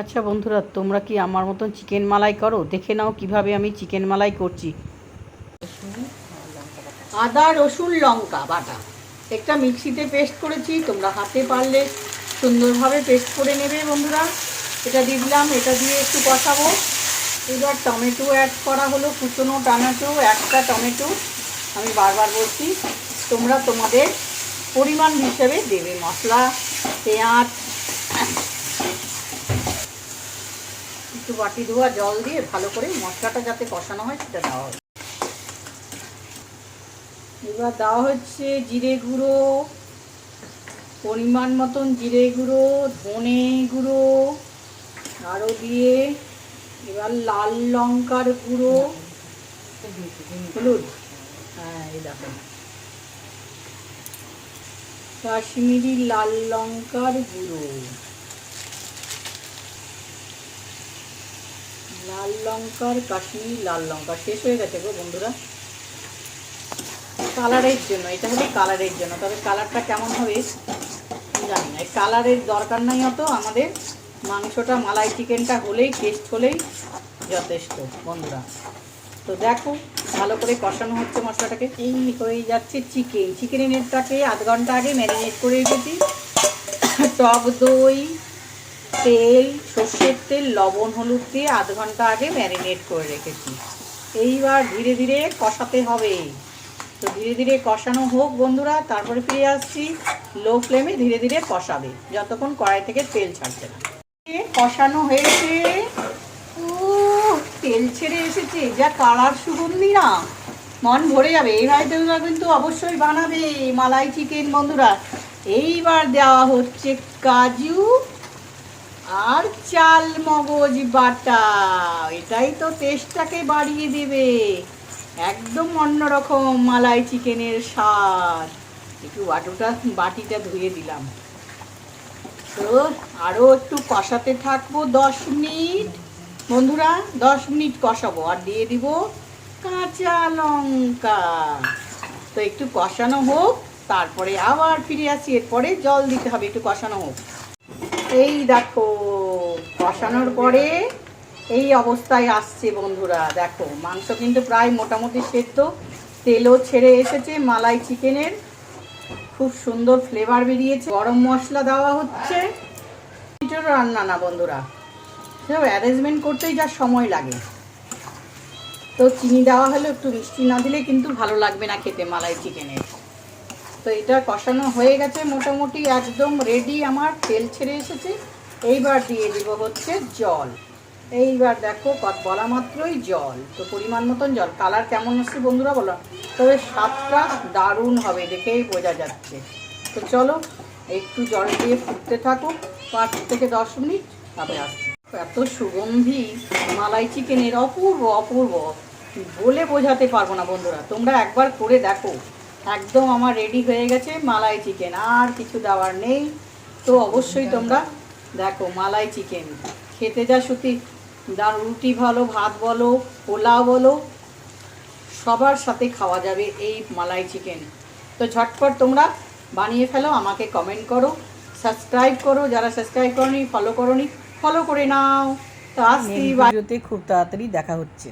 আচ্ছা বন্ধুরা, তোমরা কি আমার মতন চিকেন মালাই করো? দেখে নাও কীভাবে আমি চিকেন মালাই করছি। আদা, রসুন, লঙ্কা বাটা। একটা মিক্সিতে পেস্ট করেছি, তোমরা হাতে পারলে সুন্দরভাবে পেস্ট করে নেবে বন্ধুরা। এটা দিলাম, এটা দিয়ে একটু কষাবো। এবার টমেটো অ্যাড করা হলো, কুচনো টানাটো একটা টমেটো। আমি বারবার বলছি, তোমরা তোমাদের পরিমাণ হিসেবে দেবে। মশলা, পেঁয়াজ একটু বাটি ধোয়া, জল দিয়ে ভালো করে মশলাটা যাতে কষানো হয়, সেটা দেওয়া হয় এবার দেওয়া হচ্ছে জিরে গুঁড়ো, পরিমাণ মতন জিরে গুঁড়ো, ধনে গুঁড়ো আরও দিয়ে এবার লাল লঙ্কার গুঁড়ো, হলুদ। হ্যাঁ এই দেখো। কাশ্মীরি লাল লঙ্কার গুঁড়ো। লাল লঙ্কার কাশ্মীরি, লাল লঙ্কা। শেষ হয়ে গেছে গো বন্ধুরা। কালারের জন্য, এটা হলো কালারের জন্য। তবে কালারটা কেমন হবে জানি না। কালারের দরকার নাই অত। আমাদের মাংসটা, মালাই চিকেনটা হলেই টেস্ট হলেই যথেষ্ট, বন্ধুরা। তো দেখো, ভালো করে কষানো হচ্ছে মশলাটাকে। এই হয়ে যাচ্ছে চিকেন। চিকেনেরটাকে আধ ঘণ্টা আগে ম্যারিনেট করে রেখেছি। টক দই তেল, সর্ষের তেল, লবণ, হলুদ দিয়ে আধ ঘণ্টা আগে ম্যারিনেট করে রেখেছি। এইবার ধীরে ধীরে কষাতে হবে। তো ধীরে ধীরে কষানো হোক বন্ধুরা, তারপরে ফিরে আসছি। লো ফ্লেমে ধীরে ধীরে কষাবে, যতক্ষণ কড়াই থেকে তেল ছাড়ছে না। কষানো হয়েছে। তেল ছেড়ে এসেছে, যা কালার সুগন্ধি না মন ভরে যাবে। এইভাবে তোমরা কিন্তু অবশ্যই বানাবে মালাই চিকেন, বন্ধুরা। এইবার দেওয়া হচ্ছে কাজু আর চাল মগজ বাটা, এটাই তো টেস্টটাকে বাড়িয়ে দেবে। একদম অন্যরকম মালাই চিকেনের স্বাদ। একটু বাটুটা বাটিটা ধুয়ে দিলাম। তো আরও একটু কষাতে থাকব দশ মিনিট। বন্ধুরা, দশ মিনিট কষাবো আর দিয়ে দিব কাঁচা লঙ্কা। তো একটু কষানো হোক, তারপরে আবার ফিরে আসি। এরপরে জল দিতে হবে, একটু কষানো হোক। এই দেখো, কষানোর পরে এই অবস্থায় আসছে বন্ধুরা। দেখো, মাংস কিন্তু প্রায় মোটামুটি সেদ্ধ। তেলও ছেড়ে এসেছে, মালাই চিকেনের। খুব সুন্দর ফ্লেভার বেরিয়েছে। গরম মশলা দেওয়া হচ্ছে। রান্না না বন্ধুরা। সব অ্যারেঞ্জমেন্ট করতেই যা সময় লাগে। তো চিনি দেওয়া হলে একটু মিষ্টি না দিলে কিন্তু ভালো লাগবে না খেতে মালাই চিকেনের। তো এটা কষানো হয়ে গেছে মোটামুটি একদম রেডি আমার তেল ছেড়ে এসেছে। এইবার দিয়ে দিব হচ্ছে জল। এইবার দেখো কত বলা মাত্রই জল। তো পরিমাণ মতন জল। কালার কেমন আসছে বন্ধুরা বলো? তবে স্বাদটা দারুণ হবে দেখেই বোঝা যাচ্ছে। তো চলো, একটু জল দিয়ে ফুটতে থাকুক। পাঁচ থেকে দশ মিনিট তারপরে আসছে। এত সুগন্ধি, মালাই চিকেনের অপূর্ব অপূর্ব। বলে বোঝাতে পারব না বন্ধুরা। তোমরা একবার করে দেখো। একদম আমার রেডি হয়ে গেছে মালাই চিকেন আর কিছু দেওয়ার নেই। তো অবশ্যই তোমরা দেখো মালাই চিকেন খেতে যা সত্যি দার রুটি ভালো ভাত বলো পোলাও বলো সবার সাথে খাওয়া যাবে এই মালাই চিকেন তো ঝটপট তোমরা বানিয়ে ফেলো আমাকে কমেন্ট করো সাবস্ক্রাইব করো যারা সাবস্ক্রাইব করনি ফলো করনি ফলো করে নাও। তো আসছি ভিডিওতে খুব তাড়াতাড়ি দেখা হচ্ছে।